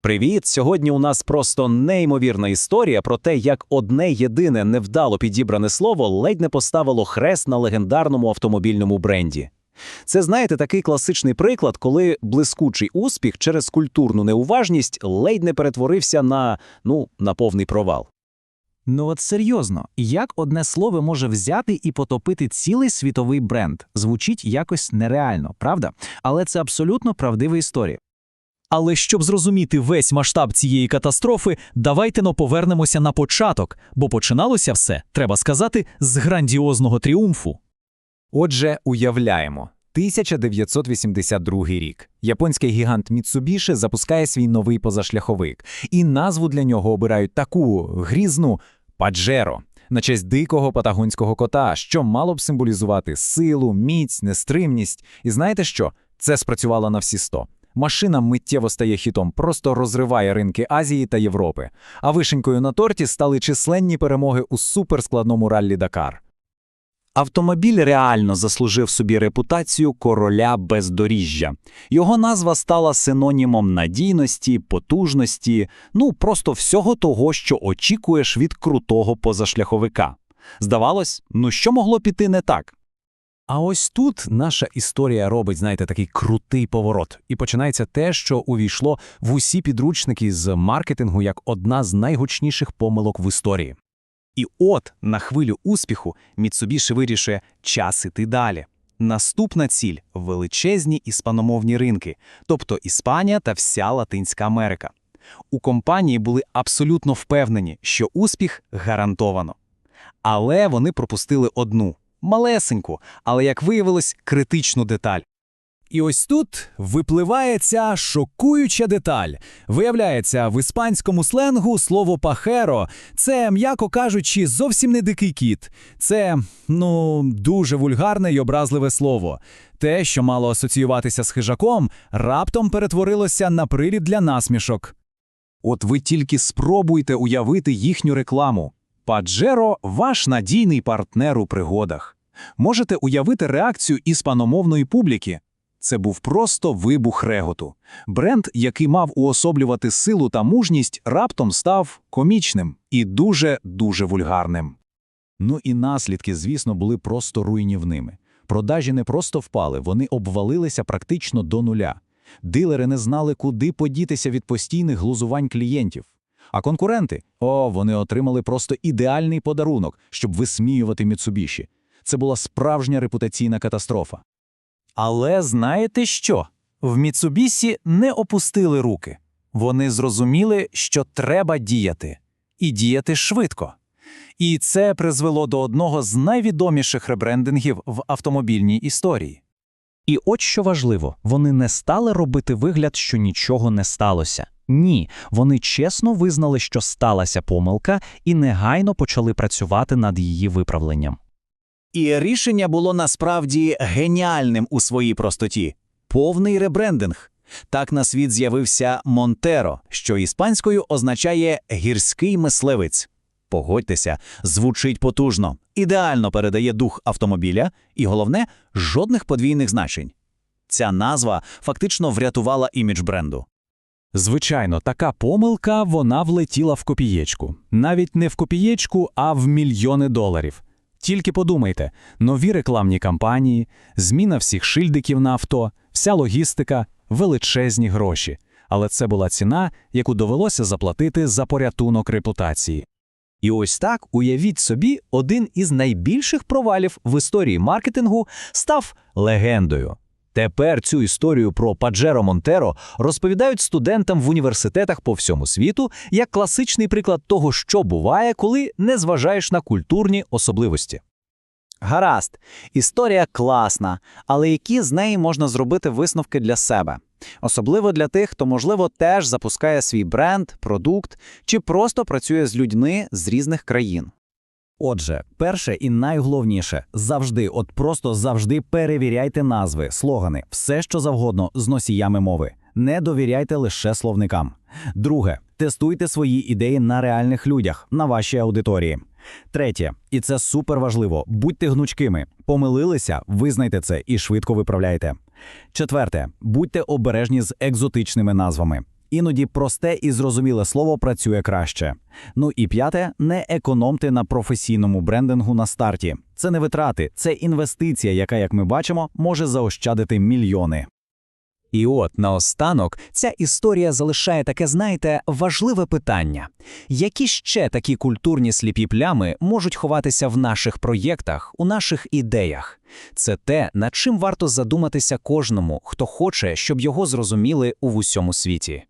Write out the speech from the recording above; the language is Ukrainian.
Привіт! Сьогодні у нас просто неймовірна історія про те, як одне єдине невдало підібране слово ледь не поставило хрест на легендарному автомобільному бренді. Це, знаєте, такий класичний приклад, коли блискучий успіх через культурну неуважність ледь не перетворився на, ну, на повний провал. Ну от серйозно, як одне слово може взяти і потопити цілий світовий бренд? Звучить якось нереально, правда? Але це абсолютно правдива історія. Але щоб зрозуміти весь масштаб цієї катастрофи, давайте но повернемося на початок, бо починалося все, треба сказати, з грандіозного тріумфу. Отже, уявляємо. 1982 рік. Японський гігант Mitsubishi запускає свій новий позашляховик, і назву для нього обирають таку грізну Паджеро на честь дикого патагонського кота, що мало б символізувати силу, міць, нестримність. І знаєте що? Це спрацювало на всі 100. Машина миттєво стає хітом, просто розриває ринки Азії та Європи. А вишенькою на торті стали численні перемоги у суперскладному раллі Дакар. Автомобіль реально заслужив собі репутацію короля бездоріжжя. Його назва стала синонімом надійності, потужності, ну просто всього того, що очікуєш від крутого позашляховика. Здавалось, ну що могло піти не так? А ось тут наша історія робить, знаєте, такий крутий поворот. І починається те, що увійшло в усі підручники з маркетингу як одна з найгучніших помилок в історії. І от на хвилю успіху Mitsubishi вирішує час іти далі. Наступна ціль величезні іспаномовні ринки, тобто Іспанія та вся Латинська Америка. У компанії були абсолютно впевнені, що успіх гарантовано. Але вони пропустили одну малесеньку, але, як виявилось, критичну деталь. І ось тут випливає ця шокуюча деталь. Виявляється, в іспанському сленгу слово пахеро це, м'яко кажучи, зовсім не дикий кіт. Це, ну, дуже вульгарне й образливе слово. Те, що мало асоціюватися з хижаком, раптом перетворилося на прилід для насмішок. От ви тільки спробуйте уявити їхню рекламу. Паджеро – ваш надійний партнер у пригодах. Можете уявити реакцію іспаномовної публіки. Це був просто вибух реготу. Бренд, який мав уособлювати силу та мужність, раптом став комічним і дуже-дуже вульгарним. Ну і наслідки, звісно, були просто руйнівними. Продажі не просто впали, вони обвалилися практично до нуля. Дилери не знали, куди подітися від постійних глузувань клієнтів. А конкуренти, о, вони отримали просто ідеальний подарунок, щоб висміювати Mitsubishi. Це була справжня репутаційна катастрофа. Але знаєте що? В Міцубісі не опустили руки. Вони зрозуміли, що треба діяти. І діяти швидко. І це призвело до одного з найвідоміших ребрендингів в автомобільній історії. І от що важливо, вони не стали робити вигляд, що нічого не сталося. Ні, вони чесно визнали, що сталася помилка, і негайно почали працювати над її виправленням. І рішення було насправді геніальним у своїй простоті повний ребрендинг. Так на світ з'явився Монтеро, що іспанською означає гірський мисливець. Погодьтеся, звучить потужно, ідеально передає дух автомобіля, і головне, жодних подвійних значень. Ця назва фактично врятувала імідж бренду. Звичайно, така помилка вона влетіла в копієчку. Навіть не в копієчку, а в мільйони доларів. Тільки подумайте: нові рекламні кампанії, зміна всіх шильдиків на авто, вся логістика, величезні гроші. Але це була ціна, яку довелося заплатити за порятунок репутації. І ось так, уявіть собі, один із найбільших провалів в історії маркетингу став легендою. Тепер цю історію про Паджеро Монтеро розповідають студентам в університетах по всьому світу як класичний приклад того, що буває, коли не зважаєш на культурні особливості. Гаразд, історія класна, але які з неї можна зробити висновки для себе? Особливо для тих, хто, можливо, теж запускає свій бренд, продукт чи просто працює з людьми з різних країн. Отже, перше і найголовніше завжди, от просто завжди перевіряйте назви, слогани, все що завгодно з носіями мови. Не довіряйте лише словникам. Друге, тестуйте свої ідеї на реальних людях, на вашій аудиторії. Третє, і це супер важливо, будьте гнучкими. Помилилися, визнайте це і швидко виправляйте. Четверте, будьте обережні з екзотичними назвами. Іноді просте і зрозуміле слово працює краще. Ну і п'яте, не економте на професійному брендингу на старті. Це не витрати, це інвестиція, яка, як ми бачимо, може заощадити мільйони. І от наостанок ця історія залишає таке, знаєте, важливе питання: які ще такі культурні сліпі плями можуть ховатися в наших проєктах, у наших ідеях? Це те, над чим варто задуматися кожному, хто хоче, щоб його зрозуміли у всьому світі.